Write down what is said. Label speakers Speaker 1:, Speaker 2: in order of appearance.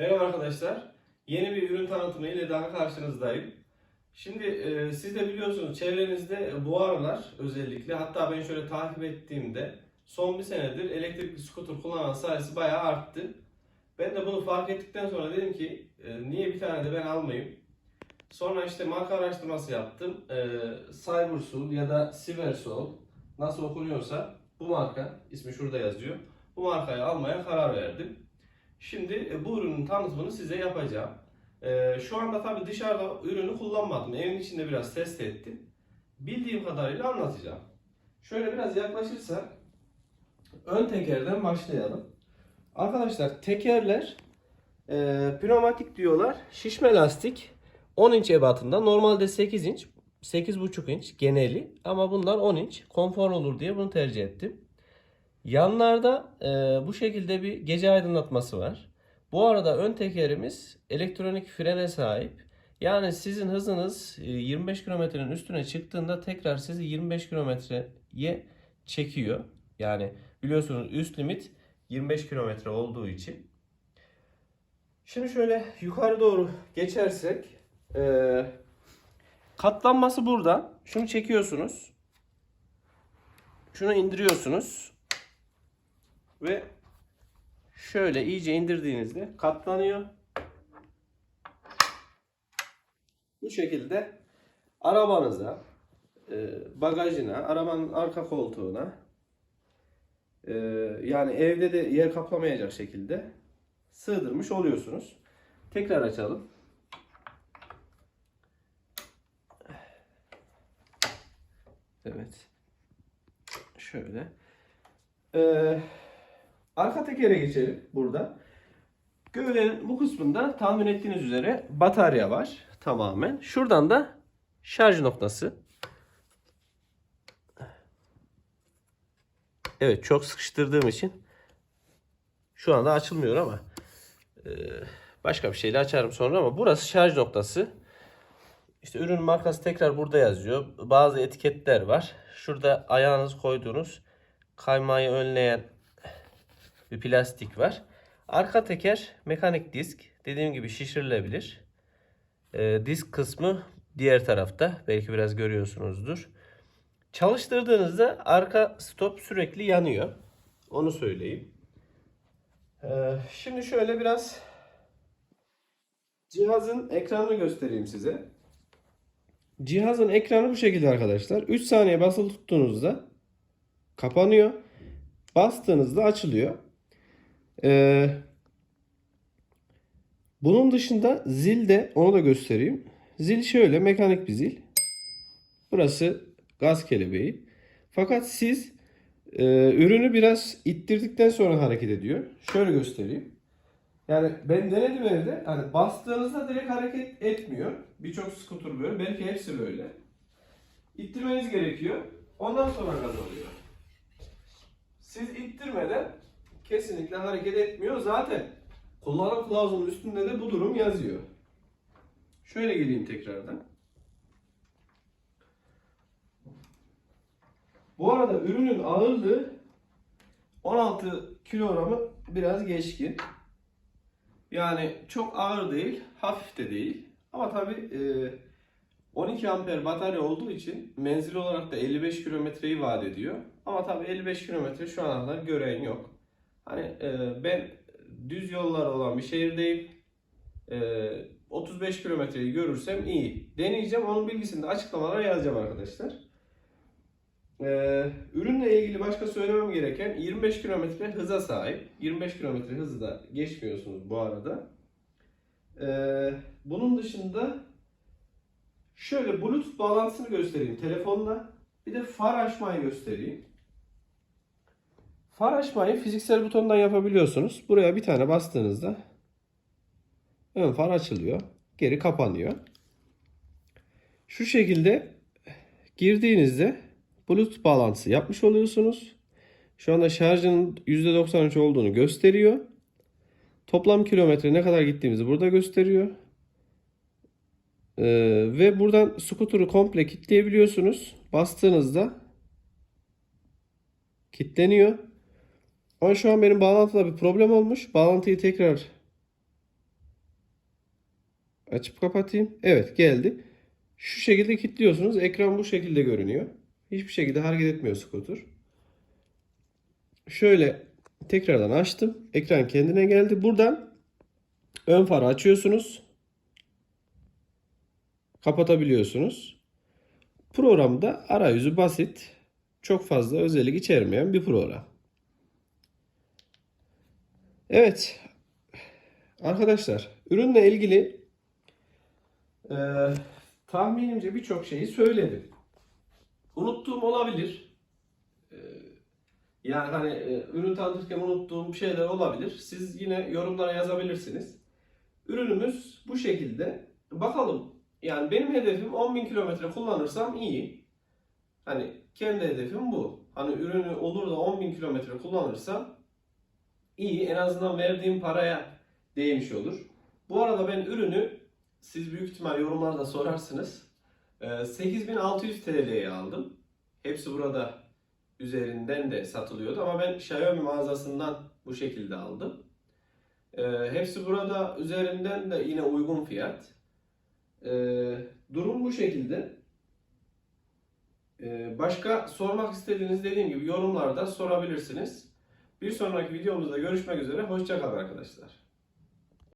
Speaker 1: Merhaba arkadaşlar. Yeni bir ürün tanıtımı ile daha karşınızdayım. Şimdi e, siz de biliyorsunuz çevrenizde bu aralar özellikle hatta ben şöyle takip ettiğimde son bir senedir elektrikli scooter kullanan sayısı bayağı arttı. Ben de bunu fark ettikten sonra dedim ki e, niye bir tane de ben almayayım. Sonra işte marka araştırması yaptım. E, Cybersol ya da Siversol nasıl okunuyorsa bu marka ismi şurada yazıyor. Bu markayı almaya karar verdim. Şimdi e, bu ürünün tanıtımını size yapacağım. E, şu anda tabii dışarıda ürünü kullanmadım. Evin içinde biraz test ettim. Bildiğim kadarıyla anlatacağım. Şöyle biraz yaklaşırsak ön tekerden başlayalım. Arkadaşlar tekerler e, pneumatik diyorlar. Şişme lastik 10 inç ebatında. Normalde 8 inç, 8,5 inç geneli ama bunlar 10 inç. Konfor olur diye bunu tercih ettim. Yanlarda e, bu şekilde bir gece aydınlatması var. Bu arada ön tekerimiz elektronik frene sahip. Yani sizin hızınız e, 25 kilometrenin üstüne çıktığında tekrar sizi 25 kilometreye çekiyor. Yani biliyorsunuz üst limit 25 kilometre olduğu için. Şimdi şöyle yukarı doğru geçersek e, katlanması burada. Şunu çekiyorsunuz. Şunu indiriyorsunuz. Ve şöyle iyice indirdiğinizde katlanıyor. Bu şekilde arabanıza, e, bagajına, arabanın arka koltuğuna e, yani evde de yer kaplamayacak şekilde sığdırmış oluyorsunuz. Tekrar açalım. Evet. Şöyle. Ee, arka tekere geçelim burada. Gövdenin bu kısmında tahmin ettiğiniz üzere batarya var tamamen. Şuradan da şarj noktası. Evet çok sıkıştırdığım için şu anda açılmıyor ama e, başka bir şeyle açarım sonra ama burası şarj noktası. İşte ürün markası tekrar burada yazıyor. Bazı etiketler var. Şurada ayağınızı koyduğunuz kaymayı önleyen bir plastik var. Arka teker mekanik disk. Dediğim gibi şişirilebilir. Ee, disk kısmı diğer tarafta. Belki biraz görüyorsunuzdur. Çalıştırdığınızda arka stop sürekli yanıyor. Onu söyleyeyim. Ee, şimdi şöyle biraz cihazın ekranını göstereyim size. Cihazın ekranı bu şekilde arkadaşlar. 3 saniye basılı tuttuğunuzda kapanıyor. Bastığınızda açılıyor. Ee, bunun dışında zil de onu da göstereyim. Zil şöyle mekanik bir zil. Burası gaz kelebeği. Fakat siz e, ürünü biraz ittirdikten sonra hareket ediyor. Şöyle göstereyim. Yani ben denedim evde. Hani bastığınızda direkt hareket etmiyor. Birçok scooter böyle. Belki hepsi böyle. İttirmeniz gerekiyor. Ondan sonra gaz alıyor. Siz ittirmeden kesinlikle hareket etmiyor. Zaten kullanım kılavuzunun üstünde de bu durum yazıyor. Şöyle geleyim tekrardan. Bu arada ürünün ağırlığı 16 kilogramı biraz geçkin. Yani çok ağır değil, hafif de değil. Ama tabi 12 amper batarya olduğu için menzil olarak da 55 kilometreyi vaat ediyor. Ama tabi 55 kilometre şu ana gören yok. Hani e, ben düz yollar olan bir şehirdeyim. E, 35 kilometreyi görürsem iyi. Deneyeceğim. Onun bilgisini de açıklamalara yazacağım arkadaşlar. Ee, ürünle ilgili başka söylemem gereken 25 kilometre hıza sahip. 25 kilometre hızı da geçmiyorsunuz bu arada. Ee, bunun dışında şöyle Bluetooth bağlantısını göstereyim telefonla. Bir de far açmayı göstereyim. Far açmayı fiziksel butondan yapabiliyorsunuz. Buraya bir tane bastığınızda ön far açılıyor. Geri kapanıyor. Şu şekilde girdiğinizde Bluetooth bağlantısı yapmış oluyorsunuz. Şu anda şarjının %93 olduğunu gösteriyor. Toplam kilometre ne kadar gittiğimizi burada gösteriyor. Ee, ve buradan scooter'ı komple kilitleyebiliyorsunuz. Bastığınızda kilitleniyor. Ama şu an benim bağlantıda bir problem olmuş. Bağlantıyı tekrar Açıp kapatayım. Evet geldi. Şu şekilde kilitliyorsunuz. Ekran bu şekilde görünüyor. Hiçbir şekilde hareket etmiyor skuter. Şöyle tekrardan açtım. Ekran kendine geldi. Buradan ön farı açıyorsunuz. Kapatabiliyorsunuz. Programda arayüzü basit. Çok fazla özellik içermeyen bir program. Evet. Arkadaşlar ürünle ilgili e, tahminimce birçok şeyi söyledim. Unuttuğum olabilir. E, yani hani e, ürün tanıtırken unuttuğum şeyler olabilir. Siz yine yorumlara yazabilirsiniz. Ürünümüz bu şekilde. Bakalım. Yani benim hedefim 10.000 kilometre kullanırsam iyi. Hani kendi hedefim bu. Hani ürünü olur da 10.000 kilometre kullanırsam iyi. En azından verdiğim paraya değmiş olur. Bu arada ben ürünü siz büyük ihtimal yorumlarda sorarsınız. Ee, 8600 TL'ye aldım. Hepsi burada üzerinden de satılıyordu ama ben Xiaomi mağazasından bu şekilde aldım. Ee, hepsi burada üzerinden de yine uygun fiyat. Ee, durum bu şekilde. Başka sormak istediğiniz dediğim gibi yorumlarda sorabilirsiniz. Bir sonraki videomuzda görüşmek üzere. Hoşçakalın arkadaşlar.